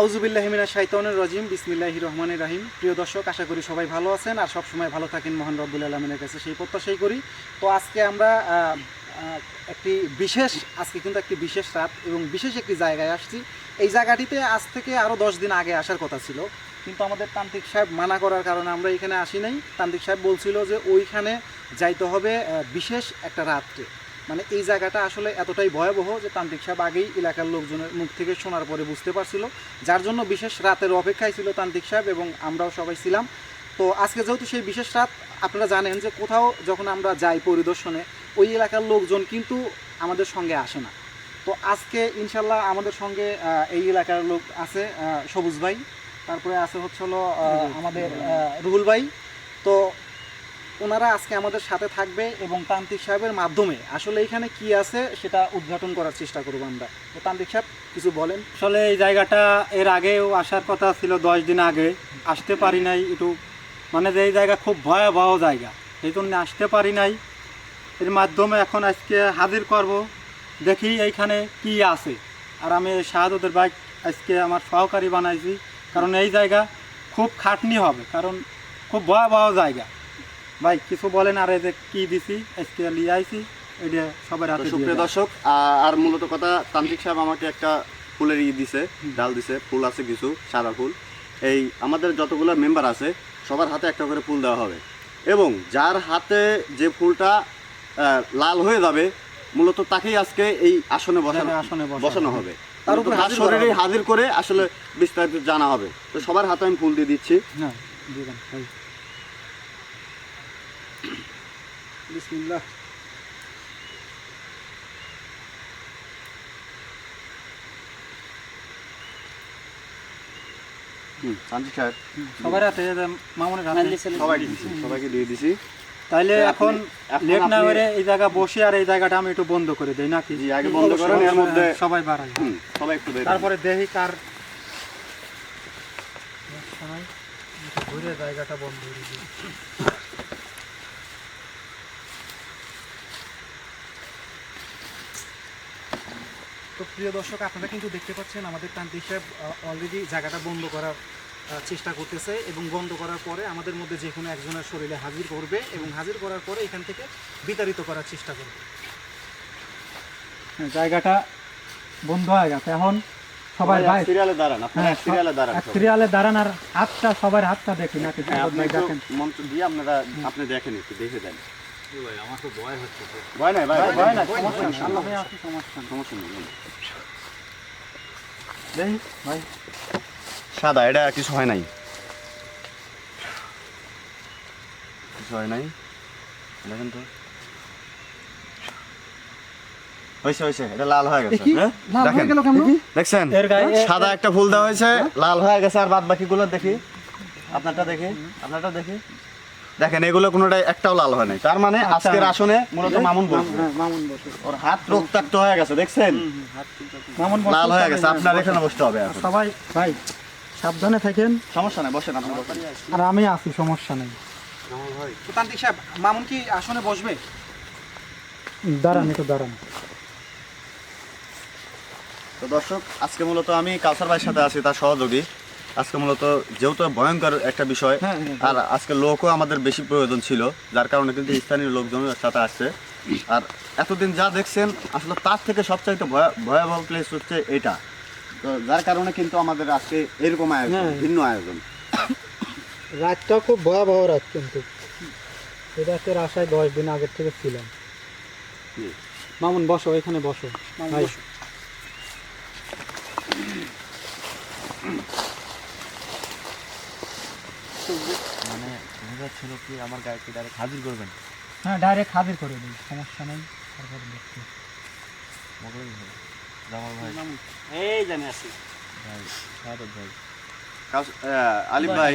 আউজুবিল্লাহিমিনা শাইতানুর রাজিম বিসমিল্লাহি রহমানির রাহিম। প্রিয় দর্শক, আশা করি সবাই ভালো আছেন আর সব সময় ভালো থাকেন মহান রব্বুল আলমিনের কাছে। সেই প্রত্যাশাই করি। তো আজকে আমরা একটি বিশেষ, আজকে কিন্তু একটি বিশেষ রাত এবং বিশেষ একটি জায়গায় আসছি। এই জায়গাটিতে আজ থেকে আরও দশ দিন আগে আসার কথা ছিল। কিন্তু আমাদের তান্ত্রিক সাহেব মানা করার কারণে আমরা এখানে আসি নাই। তান্ত্রিক সাহেব বলছিল যে ওইখানে যাইতে হবে বিশেষ একটা রাত্রে। মানে এই জায়গাটা আসলে এতটাই ভয়াবহ যে তান্ত্রিক সাহেব আগেই এলাকার লোকজনের মুখ থেকে শোনার পরে বুঝতে পারছিল। যার জন্য বিশেষ রাতের অপেক্ষায় ছিল তান্ত্রিক সাহেব এবং আমরাও সবাই ছিলাম। তো আজকে যেহেতু সেই বিশেষ রাত আপনারা জানেন যে কোথাও যখন আমরা যাই পরিদর্শনে ওই এলাকার লোকজন কিন্তু আমাদের সঙ্গে আসে না। তো আজকে ইনশাল্লাহ আমাদের সঙ্গে এই এলাকার লোক আছে সবুজ ভাই। তারপরে আছে হচ্ছে হলো আমাদের রুহুল ভাই। তো ওনারা আজকে আমাদের সাথে থাকবে এবং তান্ত্রিক সাহেবের মাধ্যমে আসলে এখানে কি আছে সেটা উদ্ঘাটন করার চেষ্টা করব আমরা। তো তান্ত্রিক সাহেব, কিছু বলেন। আসলে এই জায়গাটা এর আগেও আসার কথা ছিল, দশ দিন আগে। আসতে পারি নাই একটু। মানে যে এই জায়গা খুব ভয়াবহ জায়গা। এই জন্য আসতে পারি নাই। এর মাধ্যমে এখন আজকে হাজির করব। দেখি এইখানে কি আছে। আর আমি শাহাদতের বাইক আজকে আমার সহকারী বানাইছি। কারণ এই জায়গা খুব খাটনি হবে। কারণ খুব ভয়াবহ জায়গা। ভাই কিছু বলেন আর এই যে কী দিছি আজকে নিয়ে আইছি এটা সবার হাতে সুপ্রিয় দর্শক আর মূলত কথা তান্ত্রিক সাহেব আমাকে একটা ফুলের ই দিছে ডাল দিছে ফুল আছে কিছু সাদা ফুল। এই আমাদের যতগুলো মেম্বার আছে সবার হাতে একটা করে ফুল দেওয়া হবে। এবং যার হাতে যে ফুলটা লাল হয়ে যাবে মূলত তাকেই আজকে এই আসনে বসানো আসনে বসানো হবে। তার উপর শরীরে হাজির করে আসলে বিস্তারিত জানা হবে। তো সবার হাতে আমি ফুল দিয়ে দিচ্ছি। হ্যাঁ দিবেন ভাই বিসমিল্লাহ। হুম, তান্ত্রিক সাহেব। সবার হাতে মামুনের হাতে। সবাইকে দিছি সবাইকে দিয়ে দিছি। তাইলে এখন আপনি- লেট না করে এই জায়গা বসে আর এই জায়গাটা আমি একটু বন্ধ করে দেই নাকি? জি, আগে বন্ধ করেন, এর মধ্যে- সবাই বাড়াই সবাই একটু বের তারপরে দেখি কার ঘুরে জায়গাটা বন্ধ করে দিই। প্রিয় দর্শক আপনারা কিন্তু দেখতে পাচ্ছেন আমাদের তান্ত্রিক সাহেব অলরেডি জায়গাটা বন্ধ করার চেষ্টা করতেছে এবং বন্ধ করার পরে আমাদের মধ্যে যে কোনো একজনের শরীরে হাজির করবে এবং হাজির করার পরে এখান থেকে বিতাড়িত করার চেষ্টা করবে। হ্যাঁ, জায়গাটা বন্ধ হয়ে গেছে। এখন সবাই ভাই সিরিয়ালে দাঁড়ান আপনারা হ্যাঁ সিরিয়ালে দাঁড়ান সিরিয়ালে দাঁড়ান আর হাতটা সবার হাতটা হ্যাঁ, আপনি দেখেন। মন্ত্র দিয়ে আপনারা আপনি দেখেন একটু দেখে দেন। ভয় নাই ভাই ভয় ভয় নাই নেই আল্লাহ সমস্যা নেই সমস্যা নেই। দেখি ভাই। সাদা এটা কিছু হয় নাই। কিছু হয় নাই। দেখেন তো। হয়েছে হয়েছে এটা লাল হয়ে গেছে হ্যাঁ? হয়ে? দেখছেন? এর গায়ে- এ- সাদা একটা ফুল দেওয়া হয়েছে লাল হয়ে গেছে আর বাদ বাকি গুলো দেখি। আপনারটা দেখি আপনারটা দেখি। দেখেন এগুলো কোনোটাই একটাও লাল হয় নাই। তার মানে আজকের আসনে মূলত মামুন হ্যাঁ মামুন বসে ওর হাত রক্তাক্ত হয়ে গেছে দেখছেন? মামুন লাল হয়ে গেছে আপনার এখানে বসতে হবে সবাই ভাই সাবধানে থাকেন। সমস্যা নাই বসেন আপনি বসেন। আর আমি আছি সমস্যা নেই। তো তান্ত্রিক সাহেব মামুন কি আসনে বসবে? দাঁড়ান একটু দাঁড়ান। তো দর্শক আজকে মূলত আমি কালসার ভাইয়ের সাথে আছি তার সহযোগী। আজকে মূলত যেহেতু ভয়ঙ্কর একটা বিষয় হ্যাঁ, হ্যাঁ, আর আজকে লোকও আমাদের বেশি প্রয়োজন ছিল যার কারণে কিন্তু স্থানীয় লোকজনের সাথে আসছে। আর এতদিন যা দেখছেন আসলে তার থেকে সবচাইতে ভয়া- ভয়াবহ প্লেস হচ্ছে এটা। তো যার কারণে কিন্তু আমাদের আজকে এরকম আয়োজন হ্যাঁ। ভিন্ন আয়োজন। রাতটা খুব ভয়াবহ রাত কিন্তু। রাতের আশায় দশ দিন আগের থেকে ছিলাম। মামুন বসো এখানে বসো। মামুন বসো। মানে ছিল কি আমার গাড়িকে ডাইরেক্ট হাজির করবেন? হ্যাঁ ডাইরেক্ট হাজির করে দিই সমস্যা নেই তারপর দেখতে জামাল ভাই। এই জানি আছি আলিম ভাই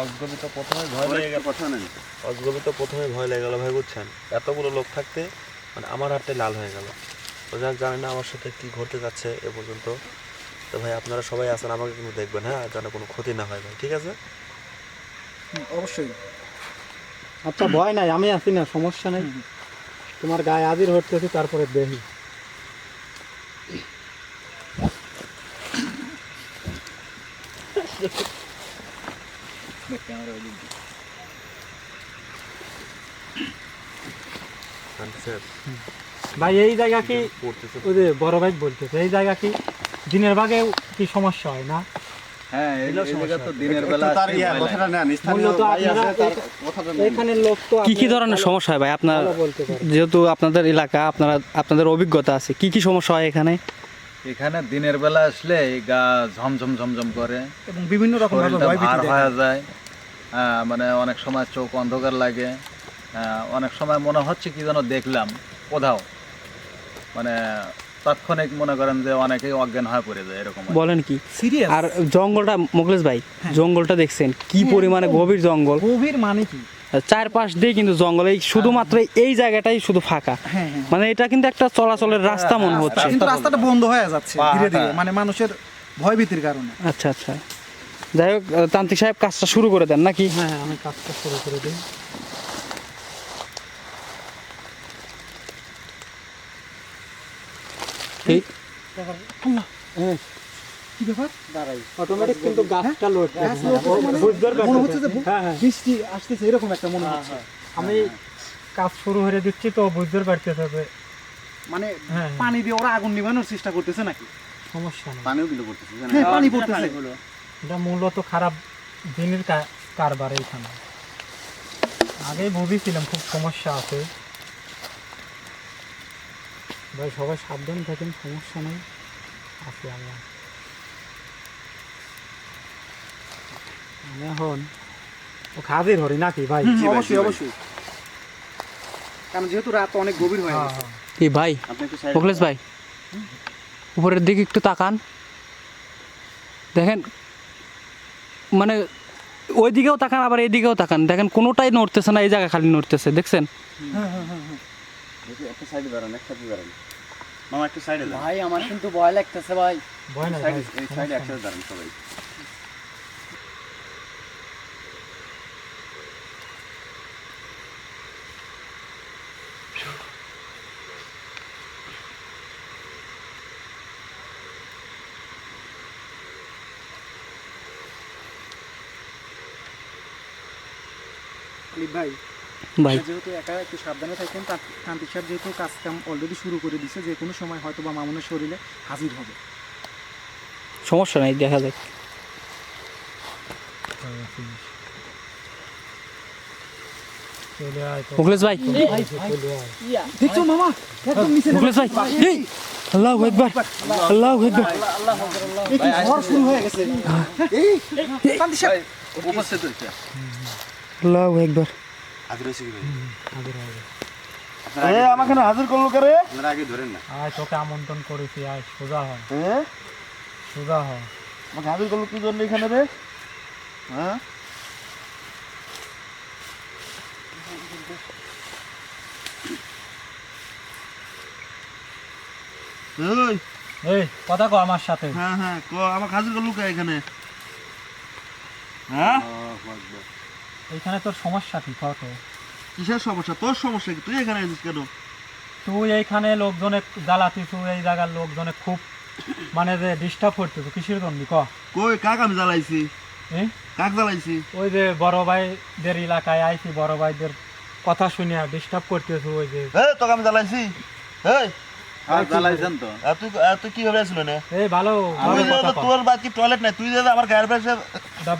অজগবি তো প্রথমে ভয় লেগে গেল। কথা নেন অজগবি তো প্রথমে ভয় লেগে গেল ভাই বুঝছেন? এতগুলো লোক থাকতে মানে আমার হাতে লাল হয়ে গেল। তো যাক জানি না আমার সাথে কি ঘটতে যাচ্ছে এ পর্যন্ত। তো ভাই আপনারা সবাই আছেন আমাকে কিন্তু দেখবেন হ্যাঁ? যেন কোনো ক্ষতি না হয় ভাই ঠিক আছে? অবশ্যই। আচ্ছা ভয় নাই আমি আছি না সমস্যা নেই। তোমার গায়ে হাজির হতেছি তারপরে দেখি। ভাই এই জায়গা কি ওই যে বড় ভাই বলতেছে এই জায়গা কি দিনের ভাগে কি সমস্যা হয় না? হ্যাঁ ইয়া কি কি ধরনের সমস্যা হয় ভাই? আপনার যেহেতু আপনাদের এলাকা আপনারা আপনাদের অভিজ্ঞতা আছে কি কি সমস্যা হয় এখানে? এখানে দিনের বেলা আসলে এই গা ঝমঝম ঝমঝম করে। এবং বিভিন্ন রকম ভার হয়ে যায়। হ্যাঁ, মানে অনেক সময় চোখ অন্ধকার লাগে। হ্যাঁ, অনেক সময় মনে হচ্ছে কি যেন দেখলাম কোথাও। মানে তাৎক্ষণিক মনে করেন যে অনেকেই অজ্ঞান হয়ে পড়ে যায় এরকম বলেন কি? সিরিয়াস আর জঙ্গলটা ভাই জঙ্গলটা দেখছেন? কি পরিমাণে গভীর জঙ্গল? গভীর মানে কি? চারপাশ দিয়ে কিন্তু জঙ্গল। এই শুধুমাত্র এই জায়গাটাই শুধু ফাঁকা। হ্যাঁ হ্যাঁ। মানে এটা কিন্তু একটা চলাচলের রাস্তা মনে হচ্ছে। কিন্তু রাস্তাটা বন্ধ হয়ে যাচ্ছে ধীরে ধীরে। মানে মানুষের ভয়ভীতির কারণে। আচ্ছা আচ্ছা। যাই হোক তান্ত্রিক সাহেব কাজটা শুরু করে দেন নাকি? হ্যাঁ হ্যাঁ, আমি কাজটা শুরু করে দিই। এই কি ব্যাপার? অটোমেটিক কিন্তু গাছটা লোড মানে? হচ্ছে যে হ্যাঁ হ্যাঁ। বৃষ্টি আসতেছে এরকম একটা মনে হচ্ছে। আমি কাজ শুরু করে দিচ্ছি তো বুঝতে যে। মানে হ্যাঁ। পানি দিয়ে ওরা আগুন নিভানোর চেষ্টা করতেছে নাকি? সমস্যা নেই। পানিও কিন্তু করতেছে হ্যাঁ পানি পড়তেছে। এটা মূলত খারাপ দিনের কারবার এইখানে। আগেই ভেবেছিলাম খুব সমস্যা আছে। ভাই সবাই সাবধান থাকেন সমস্যা নেই। আছি আমরা। আমি এখন ও হাজির হরি নাকি ভাই? অবশ্যই অবশ্যই। কারণ যেহেতু রাত অনেক গভীর হয়ে গেছে। এই ভাই? একটু মোখলেশ ভাই। উপরের দিকে একটু তাকান। দেখেন মানে ওই দিকেও তাকান আবার এই দিকেও তাকান। দেখেন কোনোটাই নড়তেছে না এই জায়গা খালি নড়তেছে দেখছেন? হ্যাঁ হ্যাঁ হ্যাঁ একটা সাইডে দাঁড়ান এক সাইডে দাঁড়ান। মামা একটু সাইডে দাঁড়ান। ভাই আমার কিন্তু ভয় লাগতেছে ভাই। ভয় নাই সাইডে এই সাইডে একসাথে দাঁড়ান সবাই। ভাই ভাই। যেহেতু একা একটু সাবধানে থাকেন তা- তান্ত্রিক সাহেব যেহেতু কাজ কাম অলরেডি শুরু করে দিছে যে কোনো সময় হয়তো বা মামুনের শরীরে হাজির হবে। সমস্যা নাই দেখা যাক। মুখলেশ ভাই। চলে আয় ইয়া দেখছ মামা? একদম নিচে মুখলেশ ভাই। এই আল্লাহ একবার আল্লাহ একবার এই কি ঝড় শুরু হয়ে গেছে? এই তান্ত্রিক সাহেব। উপস্থিত হয়েছে আল্লাহ একবার হাজির হয়েছে কি ভাই হাজির হবে এ আমাকে না হাজির করল করে আপনারা আগে ধরেন না। আয় তোকে আমন্ত্রণ করেছি আয় সোজা হয় সোজা হয় আমাকে হাজির করল কি জন্য এখানে রে? হ্যাঁ? এই কথা কো আমার সাথে। হ্যাঁ হ্যাঁ ক আমার হাজির করলু কে এখানে? হ্যাঁ? এইখানে তোর সমস্যা কি? কত কিসের সমস্যা? তোর সমস্যা কি? তুই এখানে আছিস কেন? তুই এইখানে লোকজনে জ্বালাতি তুই এই জায়গার লোকজনে খুব মানে যে ডিস্টার্ব করতে তো কিসের জন্য? ক। কই কাক আমি জ্বালাইছি? কাক জ্বালাইছি? ওই যে বড় ভাইদের এলাকায় আইছি বড় ভাইদের কথা শুনে ডিস্টার্ব করতেছো ওই যে। এই তোকে আমি জ্বালাইছি? এই। হ্যাঁ তো। কি টয়লেট নাই? তুই আমার গায়ের পাশে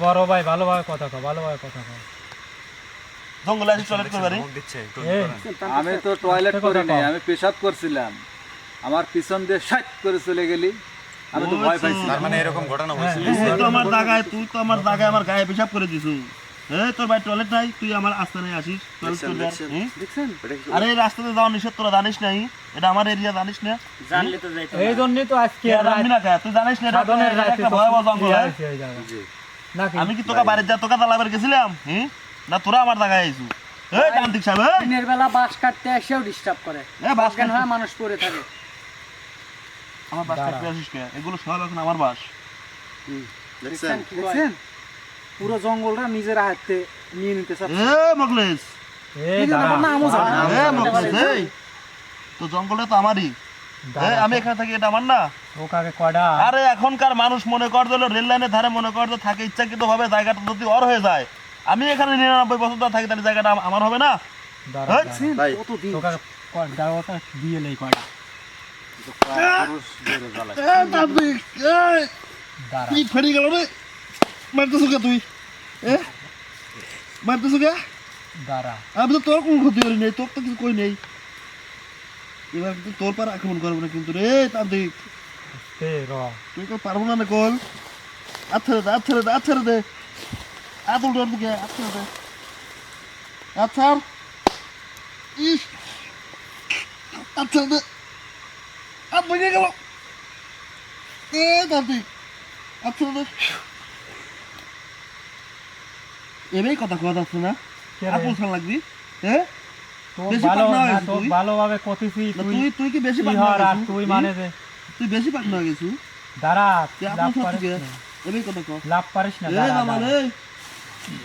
বড় ভাই ভালোভাবে কথা কও ভালোভাবে কথা কও। জঙ্গলে আসিস টয়লেট করবারি এই আমি তো টয়লেট করিনি কও। আমি পেশাব করছিলাম। আমার পিছন দিয়ে সাইট করে চলে গেলি। আমি তো ভয় পাইছি তার মানে এরকম ঘটনা হয়েছে। তুই তো আমার দাগায় তুই তো আমার দাগায় আমার গায়ে পেশাব করে দিছু। এই তোর ভাই টয়লেট নাই তুই আমার আস্তানায় আসিস। টয়লেট করবি আর, হুম? দেখছেন? আরে রাস্তাতে যাওয়া নিষেধ তোরা জানিস নাই? এটা আমার এরিয়া জানিস না? জানলে তো যাইতো এই জন্যই তো আজকে জানবি না তুই জানিস না এটা ভয়াবহ জঙ্গল হ্যাঁ? জায়গায়। আমি কি তোকে বাড়ির যা তোকে তালাবের গেছিলাম? হুম না তোরা আমার জায়গায় আইছু এই তান্ত্রিক সাহেব এই, দিনের বেলা বাস কাটতে এসেও ডিস্টার্ব করে। এ বাস অজ্ঞান হয় মানুষ পড়ে থাকে। আমার বাস কাটতে আসিস কে? এগুলো সব এখন আমার বাস। দেখছেন? দেখছেন পুরো জঙ্গলটা নিজের আয়ত্তে নিয়ে নিতে চাচ্ছে। এ এই যে দাঁড়া। এ মগলেশ এই। তো জঙ্গলটা তো আমারই। আমি এখানে থাকি এটা আমার না? ও কাকে কয়টা আরে এখনকার মানুষ মনে কর দিল রেল লাইনের ধারে মনে কর যে থাকে ইচ্ছাকৃত ভাবে জায়গাটা যদি অর হয়ে যায় আমি এখানে নিরানব্বই বছর ধরে থাকি তাহলে জায়গাটা আম- আমার হবে না? আমি তো তোর কোনো ক্ষতি করি নেই তোর তো কিছু কই নেই। এবার কিন্তু তোর পার আক্রমণ করব না কিন্তু রে তান্ত্রিক। তুই পারব না না কল? আচ্ছা দে আচ্ছা দে আচ্ছা দে। ভেঙে গেল এ দাদি আচ্ছা দে এবারই কথা কথা? লাগবি হ্যাঁ বেশি ভালো পাকনা হয়ে তুই? ভালোভাবে তুই তুই কি বেশি পাকনা হয়ে তুই মানে যে তুই বেশি পাকনা হয়ে গেছিস দাঁড়া লাভ পারিস না। লাভ পারিস না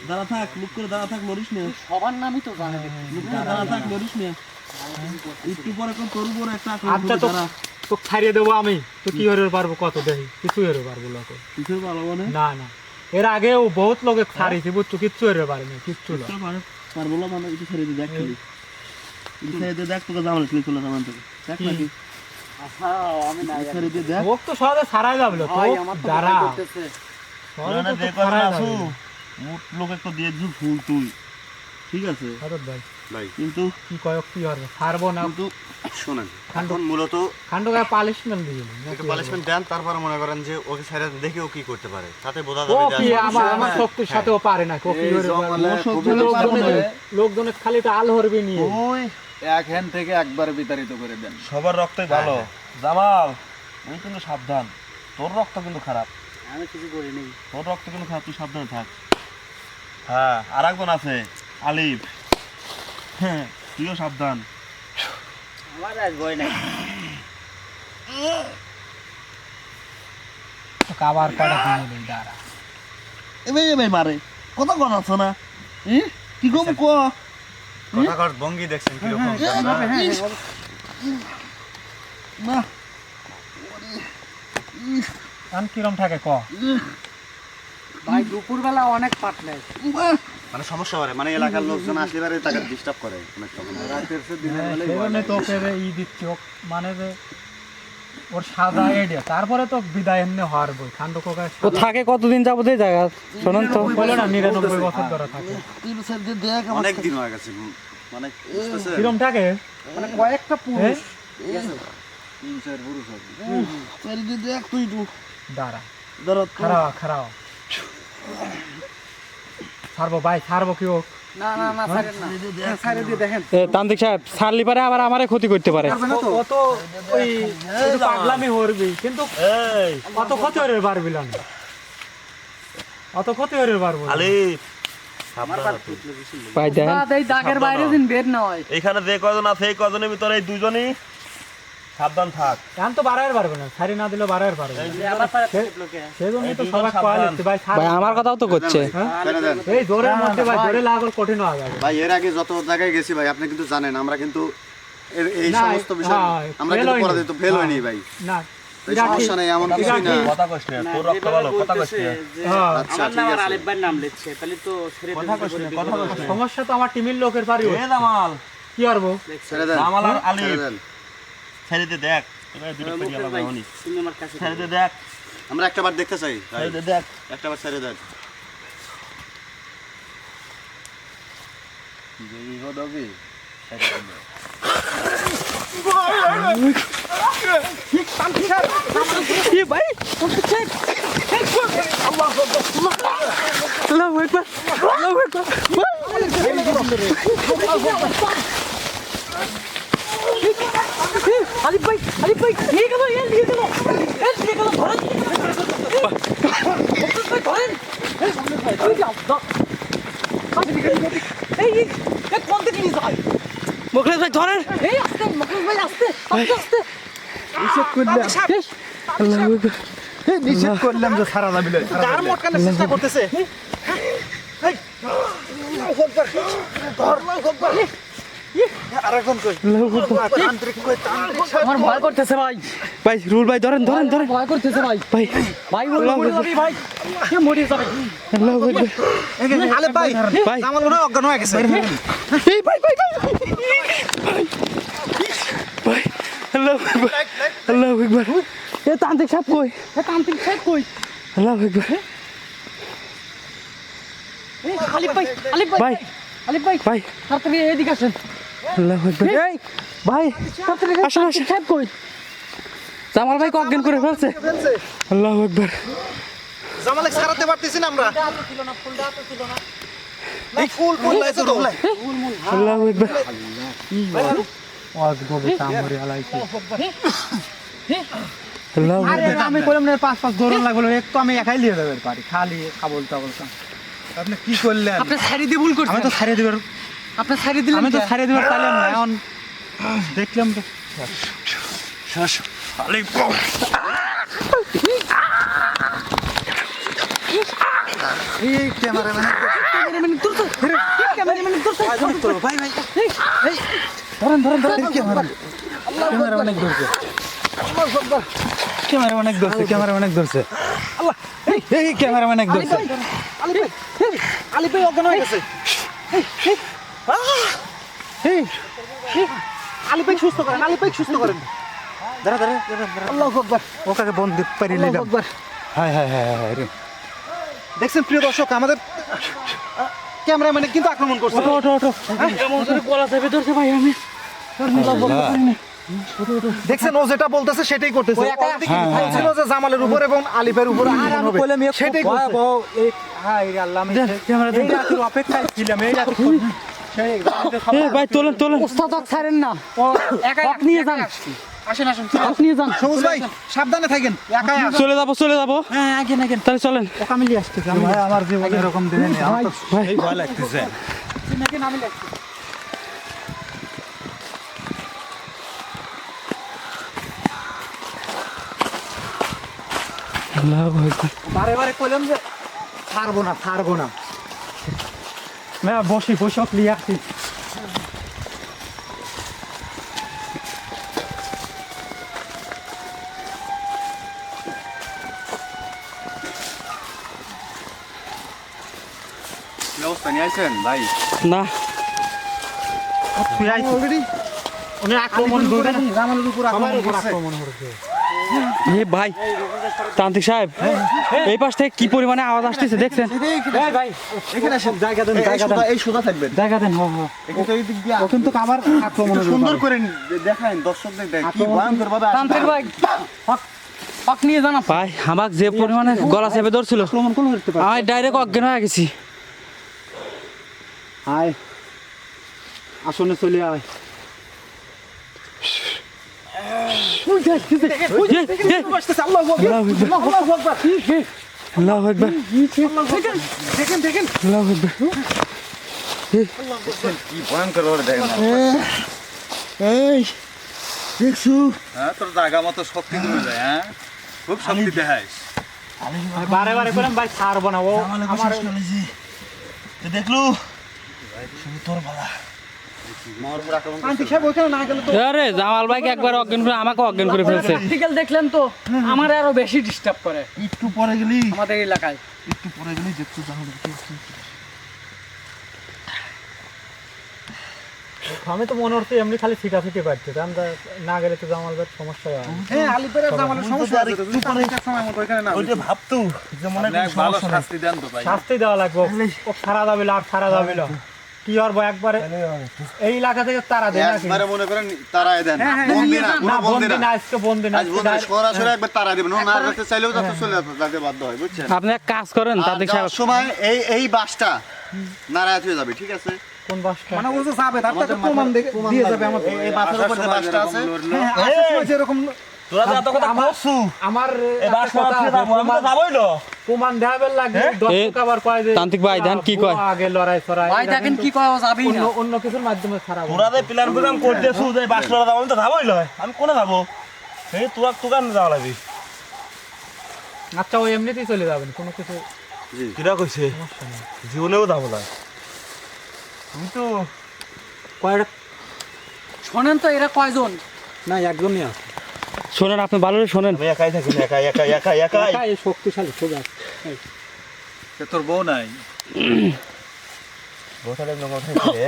দাঁড়া, থাক লুক করে দাঁড়া থাক মরিস নে। সবার নামই তো জানে লুক করে দাঁড়া থাক মরিস নে। একটু পরে কোন তোর উপর একটা আচ্ছা তো তো ছাড়িয়ে দেবো আমি? তো কি হরে পারব? কত দেখি। কিছু হরে পারব লোক কিছু ভালো মানে না? না এর আগেও বহুত লোকে ছাড়িয়েছি বুঝছ? কিচ্ছু হরে পারেনি কিচ্ছু না। পারব না মানে একটু ছেড়ে দিয়ে দেখ খালি। একটু ছেড়ে দিয়ে দেখ তোকে জামাল খেলে চলে জামান তোকে। দেখ নাকি। আমি না ছেড়ে দেখ। ওক তো সহজে ছাড়াই যাবে তো দাঁড়া। সহজে তো ছাড়াই আসু। লোক একটা দিয়ে ফুল তুই। ঠিক আছে? ভাই। ভাই। কিন্তু কি কয় কি হবে? ছাড়বো না? কিন্তু শোনেন এখন মূলত খান্ড গায়ে পালিশমেন্ট দিয়ে পানিশমেন্ট দেন তারপরে মনে করেন যে ওকে ছেড়ে দেখেও কি করতে পারে। তাতে বোঝা যাবে যে আমার আমার শক্তির সাথে ও পারে না ও ও লোকজনের খালি এটা আল হরবি নিয়ে। ওই এক হ্যান্ড থেকে একবার বিতাড়িত করে দেন। সবার রক্তই ভালো। জামাল তুই কিন্তু সাবধান। তোর রক্ত কিন্তু খারাপ। আমি কিছু করিনি। তোর রক্ত কিন্তু খারাপ তুই সাবধানে থাক। হ্যাঁ আর একজন আছে আলিফ। হ্যাঁ তুইও সাবধান। আমার আর ভয় নাই। তো কাবার কয়টা কিনে দিই দাঁড়া। এবার এবার মারে। কথা কথা আছে না। কি গম ক কথা কর ভঙ্গি দেখছেন কীরকম না। না আন কিরম থাকে ক ভাই দুপুরবেলা অনেক পাটলে মানে সমস্যা করে মানে এলাকার লোকজন আসলে পারে তাকে ডিস্টার্ব করে অনেক সময় সেজন্যই তো রে ই দিচ্ছি মানে যে ওর সাদা আইডিয়া তারপরে তো বিদায় এমনি হওয়ার বই খান্ড কোকা থাকে কতদিন যাব এই জায়গা? শোনেন তো। বলে না নিরানব্বই বছর ধরে থাকে। তিন সাইড দিয়ে দেখ অনেক দিন হয়ে গেছে মানে কিরম থাকে? মানে কয়েকটা পুরুষ। হ্যাঁ? সাইড দিয়ে দেখ তুই একটু দাঁড়া। ধরো তো। খারাপ খারাপ ছাড়বো ভাই ছাড়বো কি ও? না না না ছাড়েন না। সাইডে দিয়ে দেখেন। এ, তান্ত্রিক সাহেব ছাড়লি পারে আবার আমারে ক্ষতি করতে পারে। ওই পাগলামি হরবি কিন্তু অত ক্ষতি হরে পারবি না। অত ক্ষতি হরে পারব আলিফ দেখেন দাগের বাইরে দিন বের নয় এখানে যে কজন আছে এই কজনের ভিতরে এই দুজনই সাবধান থাক। তো বাড়াইয়ের পারবে না ছাড়ি না দিলে বাড়াইয়ের পারবে না। আবার পারে লোকে সেই জন্যই তো সবাই কয়া। ভাই ভাই আমার কথাও তো করছে। এই জোরের মধ্যে ভাই জোরে লাগল কঠিন হয়ে যাবে। ভাই এর আগে যত জায়গায় গেছি ভাই আপনি কিন্তু জানেন আমরা কিন্তু এই সমস্ত বিষয় হ্যাঁ, আমরা কিন্তু। পরাজিত ফেল হ্যাঁ। হয়নি ভাই। না তাই এটা ঠিক। সমস্যা নেই এমন কিছু না কথা কইস তোর রক্ত ভালো কথা কইস হ্যাঁ, আচ্ছা ঠিক আছে। আলিফ ভাইয়ের নাম লিখছে তাহলে তো কথা কইস কথা কইস সমস্যা তো আমার টিমের লোকের পারি এ জামাল কি করব ছেড়ে দেন। আর আলিফ। ছেড়ে দেখ। ছেড়ে দেখ। আমরা একটা বার দেখতে চাই। ভাই দেখ। একটা বার ছেড়ে দেন আল্লাহু আকবার আল্লাহু আকবার। আলিফ ভাই আলিফ ভাই নিয়ে গেল এ নিয়ে গেল এ নিয়ে গেল ধরেন ধরেন এই এই কোন দিকে নিয়ে ভাই এই আস্তে মকরুল ভাই আস্তে আস্তে আস্তে নিষেধ করলাম করলাম যে সারা যাবে কার মটকানোর চেষ্টা করতেছে কই তান্ত্রিক সাহেব আমার ভয় করতেছে ভাই। ভাই রুল ভাই ধরেন ধরেন ধরেন। ভয় করতেছে ভাই। ভাই ভাই ভাই। কে মরে যাবে? আল্লাহু ভাই ভাই। জামাল মনে অজ্ঞান হয়ে গেছে। এই ভাই ভাই ভাই ভাই আল্লাহু আকবার। আল্লাহু আকবার। এ তান্ত্রিক সাহেব কই? এ তান্ত্রিক সাহেব কই? আল্লাহু আকবার। আলিফ ভাই আলিফ ভাই। ভাই। আলিফ ভাই ভাই। তাড়াতাড়ি এদিকে আসেন। ভাই আসেন, আসেন। কই? জামাল ভাই অজ্ঞান করে ফেলছে? আল্লাহু জামালে ছাড়াতে পারতেছি না আমরা। ফুল ফুল লাইছে তো আল্লাহু আকবার। আমি বললাম না পাঁচ পাঁচ দৌড়ন লাগল এক তো আমি একাই পারি খালি খাবল। টাবল আপনি কি করলেন? আপনি দিয়ে ভুল করছেন আমি তো ছাড়িয়ে আপনি ছাড়ি দিলেন আমি তো ছাড়িয়ে দেবার পারলাম না এখন দেখলাম তো। এই ক্যামেরাম্যান ক্যামেরাম্যান দূর তো ক্যামেরাম্যান দূর তো? ভাই ভাই। ধরেন ধরেন ধরেন। ক্যামেরা ক্যামেরা অনেক ধরছে। ক্যামেরা অনেক ধরছে ক্যামেরা অনেক ধরছে এই ক্যামেরা অনেক ধরছে। আলি ভাই আলি ভাই অজ্ঞান হয়ে গেছে। এই। আলি ভাই সুস্থ করেন আলি ভাই সুস্থ করেন। দাঁড়া দাঁড়া আল্লাহু আকবার। ওকে বন্ধ পারি নিলাম আকবার। হায় হায় হায় হায় দেখছেন প্রিয় দর্শক আমাদের ক্যামেরাম্যানে কিন্তু আক্রমণ করছে। ওঠো ওঠো ওঠো। এমন করে গলা চেপে ধরছে ভাই আমি। দেখছেন ও যেটা বলতেছে সেটাই করতেছে। হ্যাঁ, হ্যাঁ, যে জামালের উপর এবং আলিফের উপর আক্রমণ হবে। সেটাই করছে অপেক্ষায় ছিলাম এই ভাই তোলেন তোলেন। ওস্তাদ ছাড়েন না। আপনি নিয়ে যান। আসেন আসেন আপনি যান। সবুজ ভাই সাবধানে থাকেন। একাই চলে যাব চলে যাব। হ্যাঁ আগে না তাহলে চলেন। কামিলি আসতেছে ভাই আমার জীবনে এরকম দিনে নেই আমার তো ভয় লাগতেছে। আল্লাহু আকবার। বারে বারে কইলাম যে ছাড়বো না ছাড়বো না। আসছি ব্যবস্থা নিয়ে আসেন ভাই? না। আক্রমণ করবেন জামালের উপর আক্রমণ করছে। এ ভাই তান্ত্রিক সাহেব এই পাশ থেকে কি পরিমাণে আওয়াজ আসতেছে দেখছেন? ভাই এখানে আসেন। জায়গা দেন এই জায়গা সোজা দেন। এই সোজা থাকবেন। জায়গা দেন ও কিন্তু আবার সুন্দর করে দেখান দর্শকদের দেখ কি ভয়ঙ্কর ভাবে তান্ত্রিক ভাই হক হক নিয়ে যান আপনি। ভাই আমাকে যে পরিমাণে গলা চেপে ধরছিল আমি ডাইরেক্ট অজ্ঞান হয়ে গেছি। আয়। আসনে চলে আয়। আল্লাহু আকবার। দেখেন দেখেন আল্লাহু আকবার। কি ভয়ঙ্কর ভাবে দেখেন এই দেখছু হ্যাঁ তোর জায়গা মতো শক্তি কমে যায় হ্যাঁ খুব শক্তি দেখাইস বারে বারে করেন ভাই ছাড়বো না ও আমার দেখলু তান্ত্রিক সাহেব ওইখানে না গেলে তো আরে জামাল ভাইকে একবার অজ্ঞান করে আমাকে অজ্ঞান করে ফেলছে। প্র্যাকটিক্যাল দেখলেন তো আমার আরও বেশি ডিস্টার্ব করে। একটু পরে গেলি? আমাদের এলাকায়। একটু পরে গেলি দেখছু জানো আমি তো মনে হচ্ছে এমনি খালি ছিটা ছিটি পাচ্ছে আমরা না গেলে তো জামাল ভাই সমস্যা হয়। হ্যাঁ আলিফের জামালের সমস্যা আছে তো, যদি তান্ত্রিকের সময় মতো ওইখানে না ওইটা ভাবতু যে মনে আপনি ভালো শাস্তি দেন তো ভাই। শাস্তি দেওয়া লাগবে ও সারা যাবে আর সারা যাবে না কি আর ভাই একবারে এই এলাকা থেকে তারা দেয় নাকি? একবারে মনে করেন তারাই দেন বন্দি না না কোনো বন্দি বন্দি না। না আজকে বন্দি না আজ বন্দি সরাসরি একবার তারা দেবেন। না রাখতে চাইলেও যাতে চলে যেতে বাধ্য হয় বুঝছেন? আপনি এক কাজ করেন আর সাহেব যাওয়ার সময় এই এই বাসটা নারায়ণ হয়ে যাবে ঠিক আছে? কোন বাসটা? মানে ও যে যাবে তার তো প্রমাণ দিয়ে যাবে আমাদের। এই- বাসের উপর যে বাসটা আছে। হ্যাঁ, যেরকম তোরা যে কথা বলছু আমার এই বাস মারা ফিরে যাব আমি তো যাবোই না। প্রমাণ দেখাবেন লাগে দর্শক আবার কয় যে তান্ত্রিক ভাই, দেন কি কয়? আগে লড়াই ছড়াই ভাই দেখেন কিন্তু কি কয় ও না। অন্য কিছুর মাধ্যমে ছাড়া তোরা যে প্ল্যান প্রোগ্রাম করতেছু যে তো যাবোই না। আমি কোনে যাব? এই তোরা তোকান যাওয়া লাগবে। আচ্ছা ও এমনিতেই চলে যাবেন কোনো কিছু কিরা কইছে? জীবনেও যাব না। আমি তো কয়টা শোনেন তো এরা কয়জন? না একজনই আছে। শোনেন আপনি ভালো শোনেন। আমি একাই থাকি না একাই একাই একাই শক্তিশালী সোজা সে তোর বউ নাই? বউটারে নগর থেকে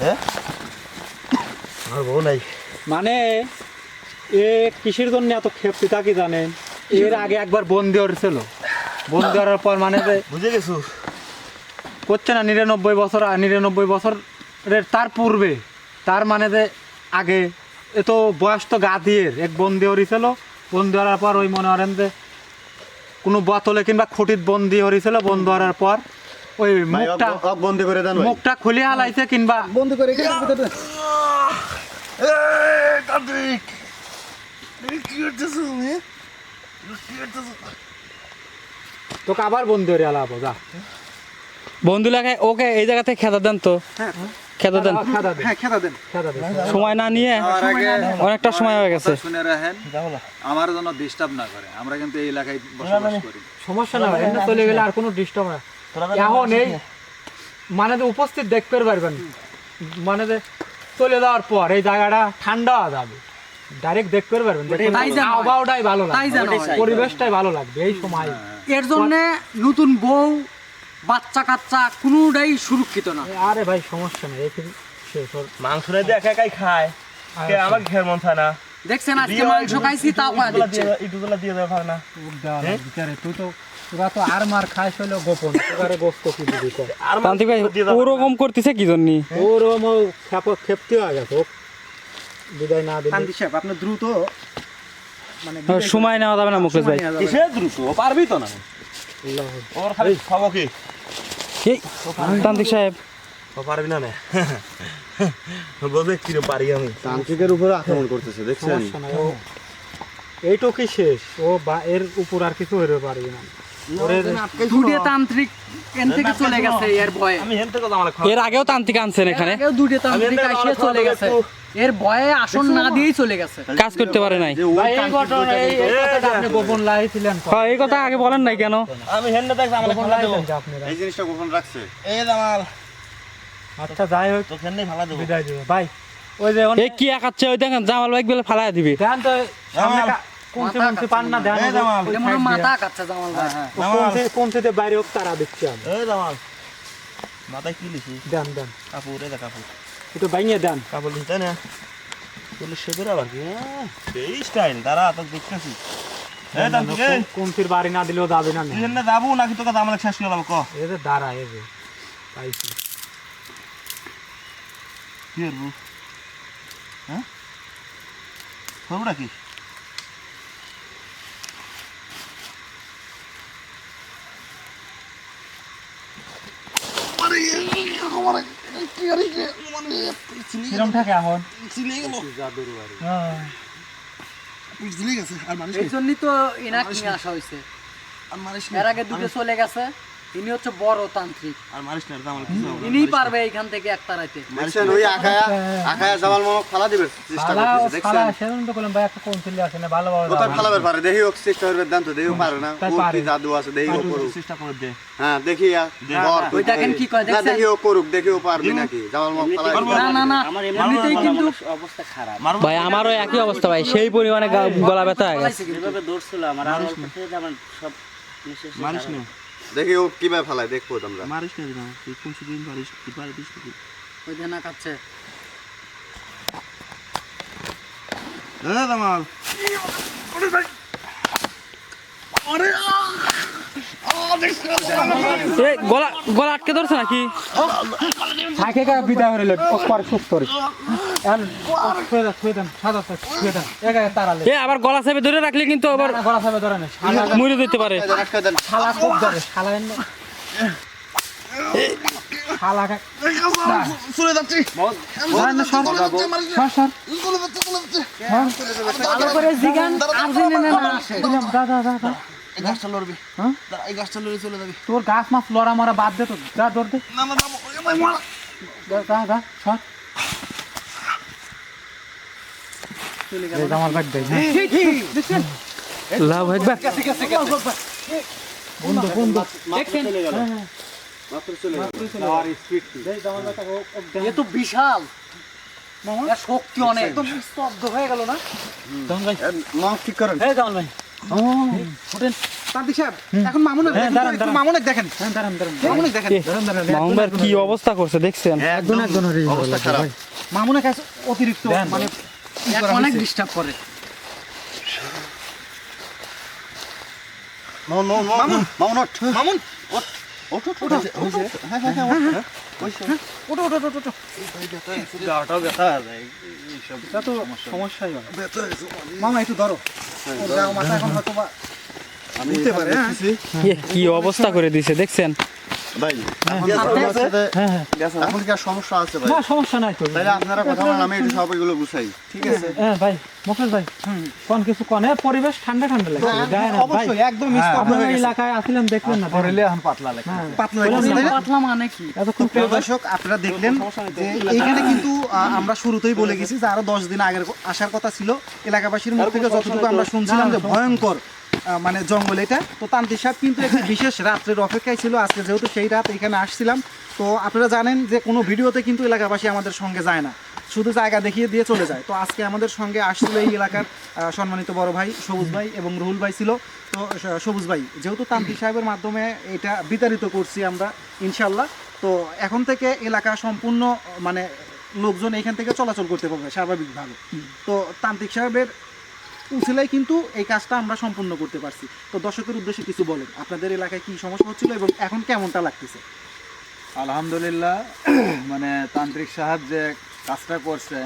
হ্যাঁ? আমার বউ নাই। মানে এ কিসের জন্য এত ক্ষেপ্তি তা কি জানেন? এর আগে একবার বন্দি হয়েছিল। বন্দি হওয়ার পর মানে যে বুঝে গেছো? করছে না নিরানব্বই বছর আর নিরানব্বই বছরের তার পূর্বে তার মানে যে আগে এ তো বয়স তো গা দিয়ে এক বন্দি হরিছিল বন্দি হওয়ার পর ওই মনে করেন যে কোনো বোতলে কিংবা খুঁটিত বন্দি হরিছিল বন্দি হওয়ার পর ওই মুখটা বন্দি করে দেন মুখটা খুলে হালাইছে কিংবা বন্ধু করে তোকে আবার বন্দি হরে হালাবো যা। বন্ধু লেখায় ওকে এই জায়গা থেকে খেদা দেন তো। হ্যাঁ। খেদা দেন। সময় না নিয়ে অনেকটা সময় হয়ে গেছে। শুনে রাখেন আমার জন্য ডিস্টার্ব না করে। আমরা কিন্তু এই এলাকায় বসবাস করি। সমস্যা না এমনি চলে গেলে আর কোনো ডিস্টার্ব না। এখন এই মানে যে উপস্থিত দেখতে পারবেন মানে যে চলে যাওয়ার পর এই জায়গাটা ঠান্ডা যাবে। ডাইরেক্ট দেখতে পারবেন। আবহাওয়াটাই ভালো লাগবে পরিবেশটাই ভালো লাগবে এই সময়। এর জন্য নতুন বউ বাচ্চা কাচ্চা কোনোটাই সুরক্ষিত না। আরে ভাই সমস্যা নেই কিন্তু ওর মাংস দিয়ে একা একাই খায়। কে আমাকে খেয়ার মন চায় না। দেখছেন আজকে মাংস খাইছি তাও কয়া দিচ্ছে। ইটুগুলা দিয়ে দেওয়া না। বিচারে। তুই তো তোরা তো আর মার হইল গোপন গোস্ত কি দিবি আর তান্ত্রিক ভাই ওরকম করতেছে কি জন্য? ওর ও মো খেপ খেপতি হয়ে গেছে বিদায় না দিলে। কান্দি সাহেব আপনি দ্রুত মানে সময় নেওয়া যাবে না মুকেশ ভাই। কিসে দ্রুত? পারবি তো না। ওর খালি খাব কি? এই তান্ত্রিক সাহেব। পারবি না না। বোঝে কিরম পারি আমি। তান্ত্রিকের উপরে আক্রমণ করতেছে দেখছেন? সমস্যা নাই। ও এইটুকুই শেষ। ও বা- এর উপর আর কিছু হইতে পারবি না। তান্ত্রিক এন থেকে চলে গেছে এর ভয়ে। আমি হেন থেকে তো আমার এর আগেও তান্ত্রিক আনছেন এখানে। আগেও দুটে তান্ত্রিক আসিয়ে চলে গেছে। এর ভয়ে আসন না দিয়েই চলে গেছে। কাজ করতে পারে নাই। গোপন লাগাইছিলেন হ্যাঁ, এই কথা আগে বলেন নাই কেন? আমি হেন দেখছি আমার গোপন ফালা লাগাইছেন আপনারা? এই জিনিসটা গোপন রাখছে। এই জামাল আচ্ছা যাই হোক। তো ফালা দেবো। বিদায় দিবে। ভাই ওই যে এই কি একাচ্ছে ওই দেখেন জামাল বাইক বেলে ফালাই দিবি। ধ্যান তো সামনে কোনছে কোনছে পান না ধ্যান জামাল। মনে মাথা কাচ্চা জামাল ভাই। কোনছে কোনছে বাইরে হোক তারা দিচ্ছি আমি। এই জামাল। মাথায় কি লিখি? দেন দেন। দেখ কাপড়। একটু ভাঙিয়ে দেন। কাপড় লিখি তাই না? বলে সে করে আবার কি? হ্যাঁ, সেই স্টাইল দাঁড়া তো দেখতেছি। কোনছির বাড়ি না দিলেও যাবে না তুই যাব নাকি তোকে দাম শেষ করে যাব ক? এই যে দাঁড়া এই যে পাইছি। কি করব হ্যাঁ? খবরটা কি? কিরম থাকে এখন। হ্যাঁ। বুঝলি গেছে আর মানুষ এই জন্যই তো এনাক নিয়ে আসা হয়েছে। আর মানুষ এর আগে দুটো চলে গেছে। ইনি হচ্ছে বড় তান্ত্রিক। আর মারিস না দাম কিছু হবে না। পারবে এইখান থেকে এক তারাইতে দেখছেন ওই আখায়া আখায়া জামাল মামা ফালা দিবে চেষ্টা করতেছে ফালা দেখছেন সেরকম তো করলাম ভাই একটা কোনছিল আছে না ভালো ভালো ফালাবে পারে? দেখি চেষ্টা করবে দেন তো দেখি পারে না। ওর কি জাদু আছে দেখি ও করুক। চেষ্টা করে দে। হ্যাঁ দেখি আর ওই দেখেন কি কয়, না দেখছেন? দেখি ও করুক দেখি ও পারবি নাকি। জামাল মামা ফালা না না না এমনিতেই কিন্তু মারবো ভাই আমারও একই অবস্থা ভাই সেই পরিমাণে গলা ব্যথা হয়ে গেছে। মারিস না। দেখি ও কীভাবে ফেলায় দেখব আমরা মারিস না দিনা তুই কোন দিন পারিস তুই পারিস না ওই ধানা খাচ্ছে এ দামাল। এই গলা গলা আটকে ধরছে নাকি? থাকে কা বিদায় পরে এখন দেন সাদা দেন একা তারালে। এ আবার গলা চেপে ধরে রাখলে কিন্তু আবার গলা সাবে ধরে না মরে যেতে পারে। শালা খুব ধরে শালা এনে শালা কা যাচ্ছি না না সর সর। সর চলে যাচ্ছে চলে যাচ্ছে ভালো করে জিগান আর জেনে না না আসে। দিলাম দা দা দা দা এই গাছটা লড়বি। হ্যাঁ? এই গাছটা লড়ে চলে যাবি। তোর গাছ মাছ লড়া মারা বাদ দে তো যা দৌড় দে। না না সর। হ্যাঁ। বন্ধু মাত্র চলে গেল। এ তো বিশাল। শক্তি অনেক। একদম স্তব্ধ হয়ে গেল না? ঠিক করেন। হ্যাঁ জামাল ভাই। হ্যাঁ ভাইয়ের কি অবস্থা করছে দেখছেন? কাছে অতিরিক্ত মানে অনেক ডিস্টার্ব করে। মামুন। হ্যাঁ হ্যাঁ হ্যাঁ মামা একটু ধরো। হ্যাঁ? কি অবস্থা করে দিছে দেখছেন ভাই এখন আপনার সাথে এখন কি সমস্যা আছে ভাই? না সমস্যা নাই তো। তাহলে আপনারা কথা বলেন আমি একটু সব এগুলো গুছাই ঠিক আছে? হ্যাঁ ভাই মুকেশ ভাই কোন কিছু কোন? পরিবেশ ঠান্ডা ঠান্ডা লাগছে যায় না ভাই। অবশ্যই একদম স্তব্ধ আপনারা এলাকায় আসলেন দেখলেন না পড়লে এখন পাতলা লাগে। পাতলা গেছে, তাই না? পাতলা মানে কি? এতক্ষণ প্রিয় দর্শক আপনারা দেখলেন যে এইখানে কিন্তু আমরা শুরুতেই বলে গেছি যে আরও দশ দিন আগের আসার কথা ছিল। এলাকাবাসীর মুখ থেকে যতটুকু আমরা শুনছিলাম যে ভয়ঙ্কর মানে জঙ্গল এটা। তো তান্ত্রিক সাহেব কিন্তু একটি বিশেষ রাত্রের অপেক্ষায় ছিল। আজকে যেহেতু সেই রাত এখানে আসছিলাম, তো আপনারা জানেন যে কোনো ভিডিওতে কিন্তু এলাকাবাসী আমাদের সঙ্গে যায় না। শুধু জায়গা দেখিয়ে দিয়ে চলে যায়। তো আজকে আমাদের সঙ্গে আসছিল এই এলাকার সম্মানিত বড় ভাই সবুজ ভাই এবং রুহুল ভাই ছিল। তো সবুজ ভাই, যেহেতু তান্ত্রিক সাহেবের মাধ্যমে এটা বিতাড়িত করছি আমরা ইনশাল্লাহ তো এখন থেকে এলাকা সম্পূর্ণ মানে লোকজন এখান থেকে চলাচল করতে পারবে, স্বাভাবিকভাবে। তো তান্ত্রিক সাহেবের উচিলাই কিন্তু এই কাজটা আমরা সম্পূর্ণ করতে পারছি। তো দর্শকের উদ্দেশ্যে কিছু বলেন আপনাদের এলাকায় কি সমস্যা হচ্ছিল এবং এখন কেমনটা লাগতেছে? আলহামদুলিল্লাহ মানে তান্ত্রিক সাহেব যে কাজটা করছে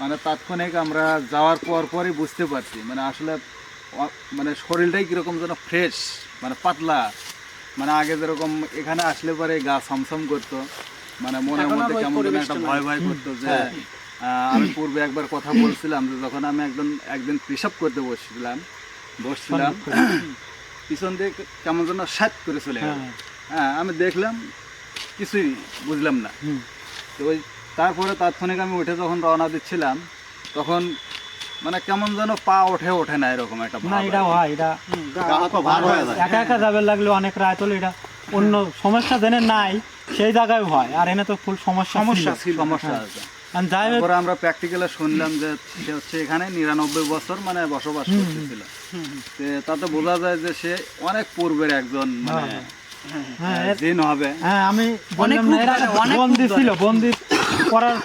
মানে তাৎক্ষণিক আমরা যাওয়ার পর পরই বুঝতে পারছি মানে আসলে মানে শরীরটাই কীরকম যেন ফ্রেশ মানে পাতলা। মানে আগে যেরকম এখানে আসলে পরে গা ছমছম করতো মানে মনের মধ্যে কেমন একটা ভয় ভয় করতো যে আহ, আমি পূর্বে একবার কথা বলছিলাম যে যখন আমি একদম একদিন পেশাব করতে বসছিলাম বসছিলাম পিছন দিয়ে কেমন যেন সাত করে চলে গেল। হ্যাঁ। আমি দেখলাম কিছুই বুঝলাম না। তো ওই তারপরে তাৎক্ষণিক আমি উঠে যখন রওনা দিচ্ছিলাম তখন মানে কেমন যেন পা ওঠে ওঠে না এরকম একটা না এটা হয় এটা গা হাত পা ভার হয়ে যায়। একা একা যাবে লাগলে অনেক রায় তোলে এটা অন্য সমস্যা জেনে নাই সেই জায়গায় হয় আর এনে তো ফুল সমস্যা সমস্যা সমস্যা আছে। যাই হোক তারপরে আমরা প্র্যাকটিক্যালে শুনলাম যে সে হচ্ছে এখানে নিরানব্বই বছর মানে বসবাস করতেছিল। তাতে বোঝা যায় যে সে অনেক পূর্বের একজন মানে হ্যাঁ। দিন হবে। হ্যাঁ আমি বললাম না এরা বন্দি ছিল বন্দি করার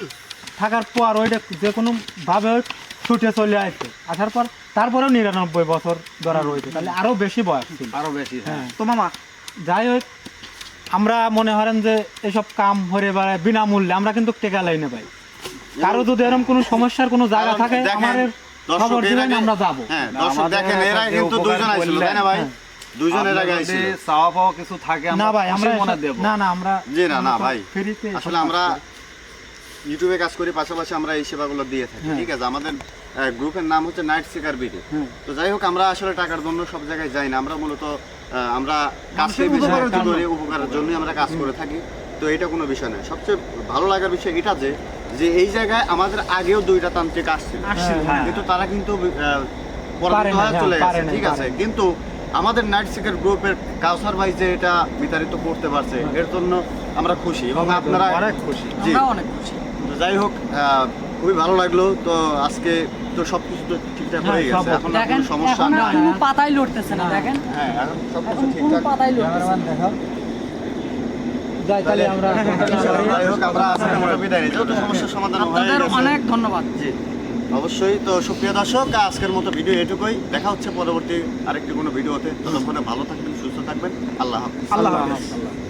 থাকার পর ওইটা যে কোনো ভাবে ছুটে চলে আসছে আসার পর তারপরেও নিরানব্বই বছর ধরা রয়েছে। তাহলে আরও বেশি বয়স ছিল। আরও বেশি হ্যাঁ। তো মামা যাই হোক আমরা মনে করেন যে এসব কাম হরে বেড়ায় বিনামূল্যে আমরা কিন্তু টেকা লাইনে পাই। কারও যদি এরকম কোনো সমস্যার কোনো জায়গা থাকে আমাদের খবর দিবেন আমরা যাব। হ্যাঁ দর্শক দেখেন এরা কিন্তু দুইজন আইছিল তাই না ভাই? দুইজন আগে আইছিল। চাওয়া পাওয়া কিছু থাকে না ভাই আমরা এসব- দেব। না না আমরা জি না না ভাই। আসলে আমরা ইউটিউবে কাজ করি পাশাপাশি আমরা এই সেবাগুলো দিয়ে থাকি। ঠিক আছে? আমাদের গ্রুপের নাম হচ্ছে নাইট সিকার বিডি। তো যাই হোক আমরা আসলে টাকার জন্য সব জায়গায় যাই না। আমরা মূলত আমরা কাজকে উপকারের জন্যই আমরা কাজ করে থাকি। তো এটা কোনো বিষয় নয় সবচেয়ে ভালো লাগার বিষয় এটা যে যে এই জায়গায় আমাদের আগেও দুইটা তান্ত্রিক আসছিল। হ্যাঁ, কিন্তু তারা কিন্তু পরাজিত হয়ে হ্যাঁ, চলে গেছে ঠিক আছে? কিন্তু আমাদের নাইট সিকার গ্রুপের কাউসার ভাই যে এটা বিতাড়িত করতে পারছে এর জন্য আমরা খুশি এবং আপনারা অনেক খুশি। জি। অনেক খুশি। তো যাই হোক আহ, খুবই ভালো লাগল। তো আজকে তো সবকিছু তো ঠিকঠাক হয়ে হ্যাঁ, গেছে। এখন আর কোনো সমস্যা নাই। পাতাই লড়তেছে না দেখেন? হ্যাঁ এখন সবকিছু ঠিকঠাক। পাতাই লড়তেছে তাহলে আমরা যাই হোক সমস্যার সমাধান হয়ে গেছে। অনেক ধন্যবাদ। জি। অবশ্যই তো সুপ্রিয় দর্শক আজকের মতো ভিডিও এটুকুই। দেখা হচ্ছে পরবর্তী আরেকটি কোনো ভিডিওতে। ততক্ষণে ভালো থাকবেন সুস্থ থাকবেন। আল্লাহ হাফিজ। আল্লাহ হাফেজ।